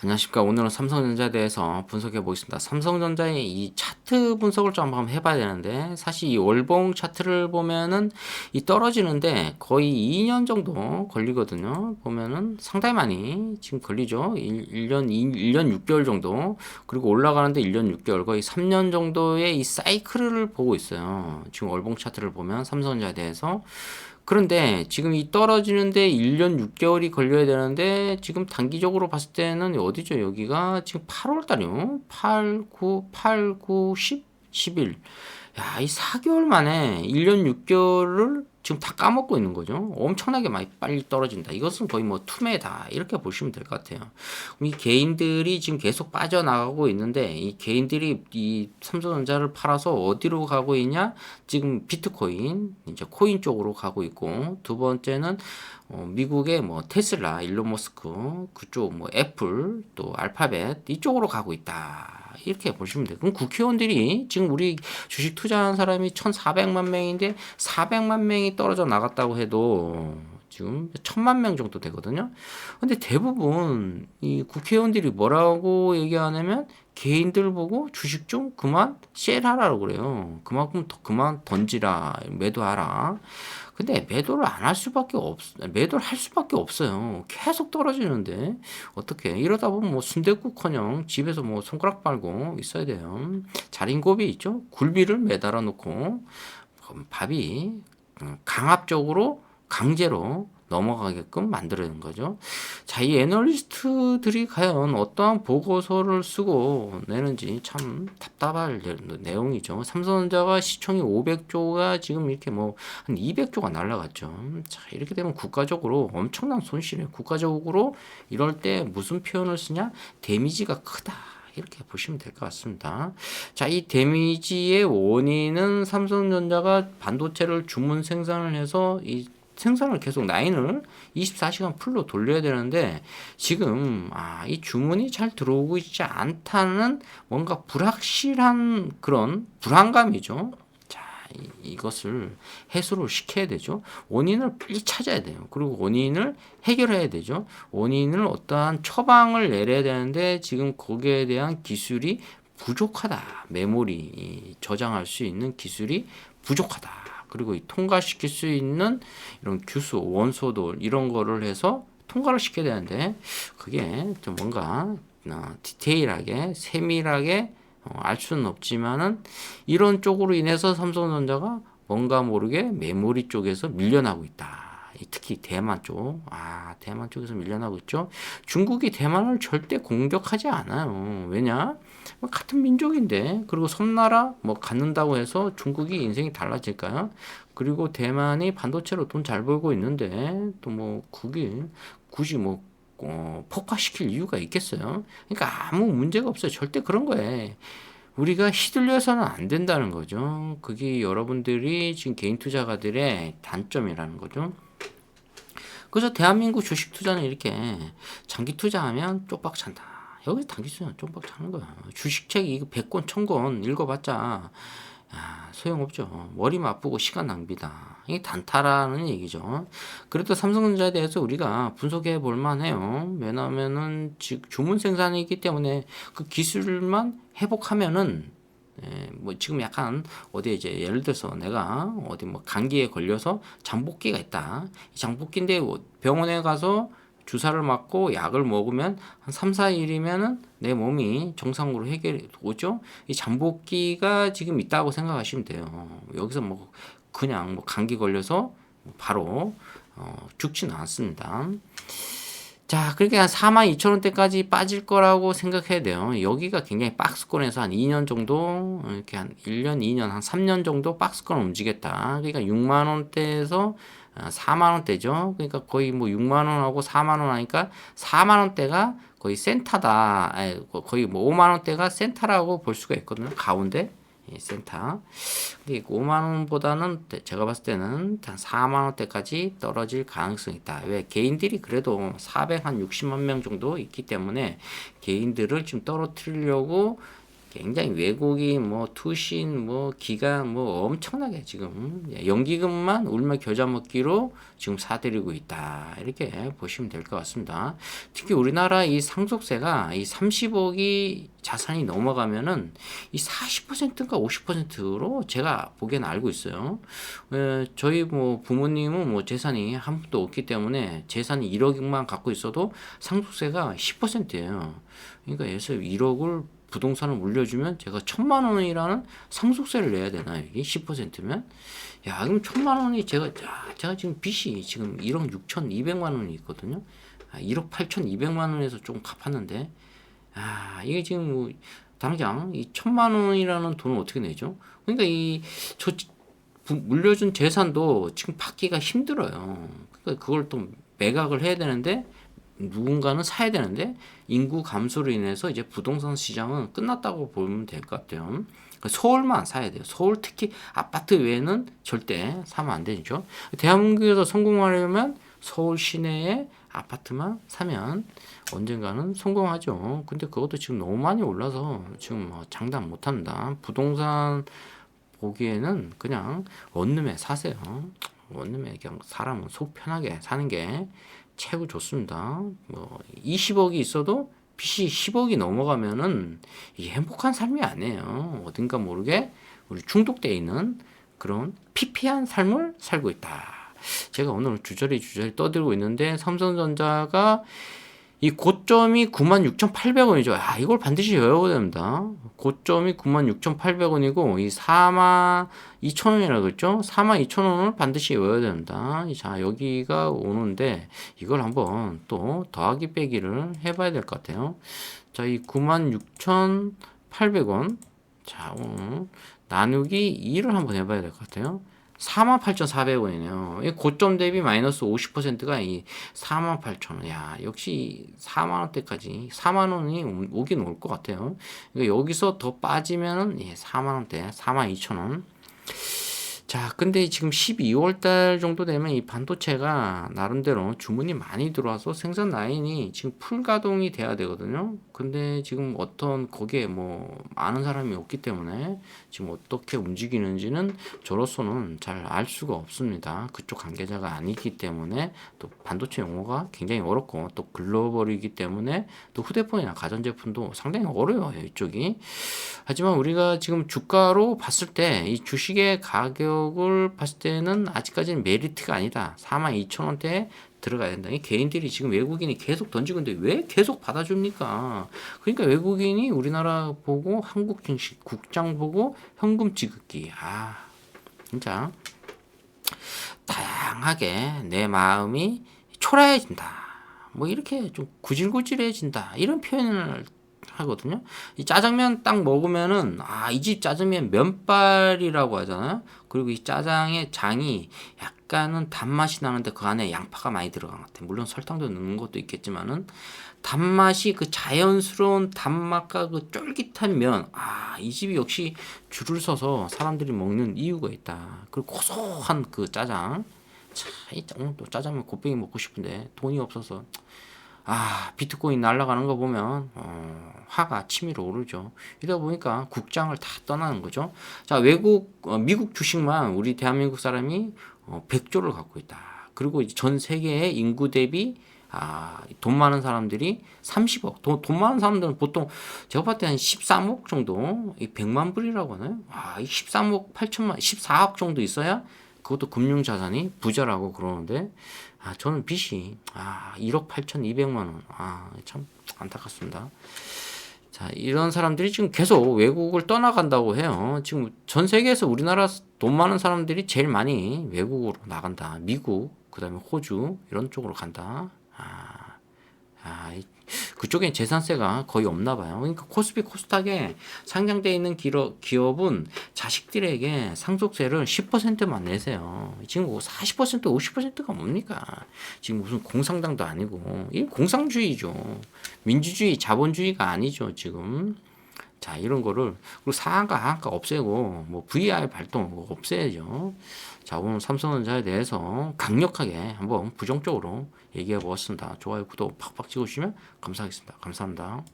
안녕하십니까. 오늘은 삼성전자에 대해서 분석해 보겠습니다. 삼성전자의 이 차트 분석을 좀 한번 해봐야 되는데, 사실 이 월봉 차트를 보면은 이 떨어지는데 거의 2년 정도 걸리거든요. 보면은 상당히 많이 지금 걸리죠. 1, 년 1, 년 6개월 정도. 그리고 올라가는데 1년 6개월, 거의 3년 정도의 이 사이클을 보고 있어요. 지금 월봉 차트를 보면 삼성전자에 대해서. 그런데 지금 이 떨어지는데 1년 6개월이 걸려야 되는데 지금 단기적으로 봤을 때는 어디죠? 여기가 지금 8월 달이요. 8, 9, 8, 9, 10, 11. 야, 이 4개월 만에 1년 6개월을 지금 다 까먹고 있는 거죠. 엄청나게 많이 빨리 떨어진다. 이것은 거의 뭐 투매다. 이렇게 보시면 될 것 같아요. 이 개인들이 지금 계속 빠져나가고 있는데 이 개인들이 이 삼성전자를 팔아서 어디로 가고 있냐? 지금 비트코인, 이제 코인 쪽으로 가고 있고 두 번째는 어, 미국의 뭐 테슬라, 일론 머스크 그쪽 뭐 애플 또 알파벳 이쪽으로 가고 있다. 이렇게 보시면 돼요. 그럼 국회의원들이 지금 우리 주식 투자한 사람이 1,400만 명인데 400만 명이 떨어져 나갔다고 해도 지금 천만 명 정도 되거든요. 근데 대부분 이 국회의원들이 뭐라고 얘기하냐면 개인들 보고 주식 좀 그만 셀하라고 그래요. 그만큼 더 그만 던지라 매도하라. 근데 매도를 안 할 수밖에 없, 매도를 할 수밖에 없어요. 계속 떨어지는데 어떻게 이러다 보면 뭐 순대국커녕 집에서 뭐 손가락 빨고 있어야 돼요. 자린고비 있죠. 굴비를 매달아 놓고 밥이 강압적으로 강제로 넘어가게끔 만들어낸 거죠. 자, 이 애널리스트들이 과연 어떠한 보고서를 쓰고 내는지 참 답답할 내용이죠. 삼성전자가 시총이 500조가 지금 이렇게 뭐 한 200조가 날라갔죠. 자, 이렇게 되면 국가적으로 엄청난 손실이에요. 국가적으로 이럴 때 무슨 표현을 쓰냐? 데미지가 크다. 이렇게 보시면 될 것 같습니다. 자, 이 데미지의 원인은 삼성전자가 반도체를 주문 생산을 해서 이 생산을 계속 라인을 24시간 풀로 돌려야 되는데 지금 아, 이 주문이 잘 들어오고 있지 않다는 뭔가 불확실한 그런 불안감이죠. 이것을 해소를 시켜야 되죠. 원인을 빨리 찾아야 돼요. 그리고 원인을 해결해야 되죠. 원인을 어떠한 처방을 내려야 되는데 지금 거기에 대한 기술이 부족하다. 메모리 저장할 수 있는 기술이 부족하다. 그리고 이 통과시킬 수 있는 이런 규수, 원소도 이런 거를 해서 통과를 시켜야 되는데 그게 좀 뭔가 어, 디테일하게 세밀하게 어, 알 수는 없지만은 이런 쪽으로 인해서 삼성전자가 뭔가 모르게 메모리 쪽에서 밀려나고 있다. 특히 대만 쪽, 아, 대만 쪽에서 밀려나고 있죠. 중국이 대만을 절대 공격하지 않아요. 왜냐? 뭐 같은 민족인데, 그리고 섬나라 뭐 갖는다고 해서 중국이 인생이 달라질까요? 그리고 대만이 반도체로 돈 잘 벌고 있는데, 또 뭐, 그게 굳이 뭐, 어, 폭파시킬 이유가 있겠어요? 그러니까 아무 문제가 없어요. 절대 그런 거예요. 우리가 휘둘려서는 안 된다는 거죠. 그게 여러분들이 지금 개인 투자가들의 단점이라는 거죠. 그래서 대한민국 주식 투자는 이렇게 장기 투자하면 쪽박 찬다. 여기 단기 투자는 쪽박 차는 거야. 주식책 이거 100권, 1000권 읽어봤자 야, 소용없죠. 머리만 아프고 시간 낭비다. 이게 단타라는 얘기죠. 그래도 삼성전자에 대해서 우리가 분석해 볼 만해요. 왜냐하면은 주문 생산이기 때문에 그 기술만 회복하면은 예, 뭐 지금 약간 어디 이제 예를 들어서 내가 어디 뭐 감기에 걸려서 장복기가 있다. 장복기인데 뭐 병원에 가서 주사를 맞고 약을 먹으면 한 3, 4일이면은 내 몸이 정상으로 해결이 오죠. 이 잠복기가 지금 있다고 생각하시면 돼요. 여기서 뭐 그냥 뭐 감기 걸려서 바로 어, 죽지는 않습니다. 자, 그렇게 한 4만 2천 원대까지 빠질 거라고 생각해야 돼요. 여기가 굉장히 박스권에서 한 2년 정도, 이렇게 한 1년, 2년, 한 3년 정도 박스권 움직였다. 그러니까 6만 원대에서 4만 어, 원대죠. 그러니까 거의 뭐 6만 원하고 4만 원 하니까 4만 원대가 거의 센터다. 거의 뭐 5만 원대가 센터라고 볼 수가 있거든요. 가운데. 센터. 근데 5만 원보다는 제가 봤을 때는 한 4만 원대까지 떨어질 가능성이 있다. 왜 개인들이 그래도 460만 명 정도 있기 때문에 개인들을 좀 떨어뜨리려고 굉장히 외국인 뭐 투신 뭐 기간 뭐 엄청나게 지금 연기금만 울며 겨자 먹기로 지금 사들이고 있다 이렇게 보시면 될 것 같습니다. 특히 우리나라 이 상속세가 이 30억이 자산이 넘어가면은 이 40%인가 50%로 제가 보기에는 알고 있어요. 에, 저희 뭐 부모님은 뭐 재산이 한 푼도 없기 때문에 재산이 1억만 갖고 있어도 상속세가 10%예요. 그러니까 예서 1억을 부동산을 물려주면 제가 천만 원이라는 상속세를 내야 되나요? 이게 10%면? 야, 그럼 천만 원이 제가, 야, 제가 지금 빚이 지금 1억 6천2백만 원이 있거든요. 아, 1억 8천 2백만 원에서 조금 갚았는데, 아, 이게 지금 뭐, 당장 이 천만 원이라는 돈을 어떻게 내죠? 그러니까 이, 저, 부- 물려준 재산도 지금 받기가 힘들어요. 그러니까 그걸 또 매각을 해야 되는데, 누군가는 사야 되는데 인구 감소로 인해서 이제 부동산 시장은 끝났다고 보면 될 것 같아요. 그러니까 서울만 사야 돼요. 서울 특히 아파트 외에는 절대 사면 안 되죠. 대한민국에서 성공하려면 서울 시내에 아파트만 사면 언젠가는 성공하죠. 근데 그것도 지금 너무 많이 올라서 지금 뭐 장담 못 합니다. 부동산 보기에는 그냥 원룸에 사세요. 원룸에 그냥 사람은 속 편하게 사는 게 최고 좋습니다. 뭐 20억이 있어도 빚이 10억이 넘어가면은 이게 행복한 삶이 아니에요. 어딘가 모르게 우리 중독돼 있는 그런 피폐한 삶을 살고 있다. 제가 오늘 주저리 주저리 떠들고 있는데 삼성전자가 이 고점이 96,800원이죠. 아, 이걸 반드시 외워야 됩니다. 고점이 96,800원이고 이 42,000원이라고 그랬죠? 42,000원을 반드시 외워야 됩니다. 자, 여기가 오는데 이걸 한번 또 더하기 빼기를 해봐야 될 것 같아요. 자, 이 96,800원. 자, 나누기 2를 한번 해봐야 될 것 같아요. 48,400원이네요. 이 고점 대비 마이너스 50%가 이 48,000원. 야, 역시 4만 원대까지 4만 원이 오긴 올 것 같아요. 그러니까 여기서 더 빠지면은 예, 4만 원대, 4만 2천 원. 자, 근데 지금 12월 달 정도 되면 이 반도체가 나름대로 주문이 많이 들어와서 생산 라인이 지금 풀 가동이 돼야 되거든요. 근데 지금 어떤 거기에 뭐 많은 사람이 없기 때문에 지금 어떻게 움직이는지는 저로서는 잘 알 수가 없습니다. 그쪽 관계자가 아니기 때문에 또 반도체 용어가 굉장히 어렵고 또 글로벌이기 때문에 또 휴대폰이나 가전제품도 상당히 어려워요. 이쪽이. 하지만 우리가 지금 주가로 봤을 때 이 주식의 가격을 봤을 때는 아직까지는 메리트가 아니다. 42,000원대에 들어가야 된다. 이 개인들이 지금 외국인이 계속 던지고 있는데 왜 계속 받아줍니까? 그러니까 외국인이 우리나라 보고 한국 증시 국장 보고 현금 지급기. 아, 진짜 다양하게 내 마음이 초라해진다. 뭐 이렇게 좀 구질구질해진다. 이런 표현을 하거든요. 이 짜장면 딱 먹으면은 아, 이 집 짜장면 면발이라고 하잖아요. 그리고 이 짜장의 장이 약간은 단맛이 나는데 그 안에 양파가 많이 들어간 것 같아요. 물론 설탕도 넣는 것도 있겠지만은 단맛이 그 자연스러운 단맛과 그 쫄깃한 면, 아, 이 집이 역시 줄을 서서 사람들이 먹는 이유가 있다. 그리고 고소한 그 짜장. 차, 이 오늘 또 짜장면 곱빼기 먹고 싶은데 돈이 없어서 아 비트코인 날아가는 거 보면 어, 화가 치밀어 오르죠. 이러다 보니까 국장을 다 떠나는 거죠. 자 외국 어, 미국 주식만 우리 대한민국 사람이 어, 100조를 갖고 있다. 그리고 전 세계의 인구 대비 아, 돈 많은 사람들이 30억. 돈, 돈 많은 사람들은 보통 제가 봤을 때 한 13억 정도, 이 100만 불이라고 하나요? 아, 이 13억 8천만, 14억 정도 있어야 그것도 금융자산이 부자라고 그러는데, 아, 저는 빚이, 아, 1억 8천2백만 원. 아, 참 안타깝습니다. 자, 이런 사람들이 지금 계속 외국을 떠나간다고 해요. 지금 전 세계에서 우리나라 돈 많은 사람들이 제일 많이 외국으로 나간다. 미국, 그 다음에 호주, 이런 쪽으로 간다. 아, 아, 이- 그쪽엔 재산세가 거의 없나 봐요. 그러니까 코스피 코스닥에 상장돼 있는 기업, 기업은 자식들에게 상속세를 10%만 내세요. 지금 40% 50%가 뭡니까? 지금 무슨 공산당도 아니고 이 공산주의죠. 민주주의, 자본주의가 아니죠, 지금. 자, 이런 거를 그리고 상한가, 하한가 없애고 뭐 VI 발동 뭐 없애야죠. 자, 오늘 삼성전자에 대해서 강력하게 한번 부정적으로 얘기해 보았습니다. 좋아요, 구독 팍팍 찍어주시면 감사하겠습니다. 감사합니다.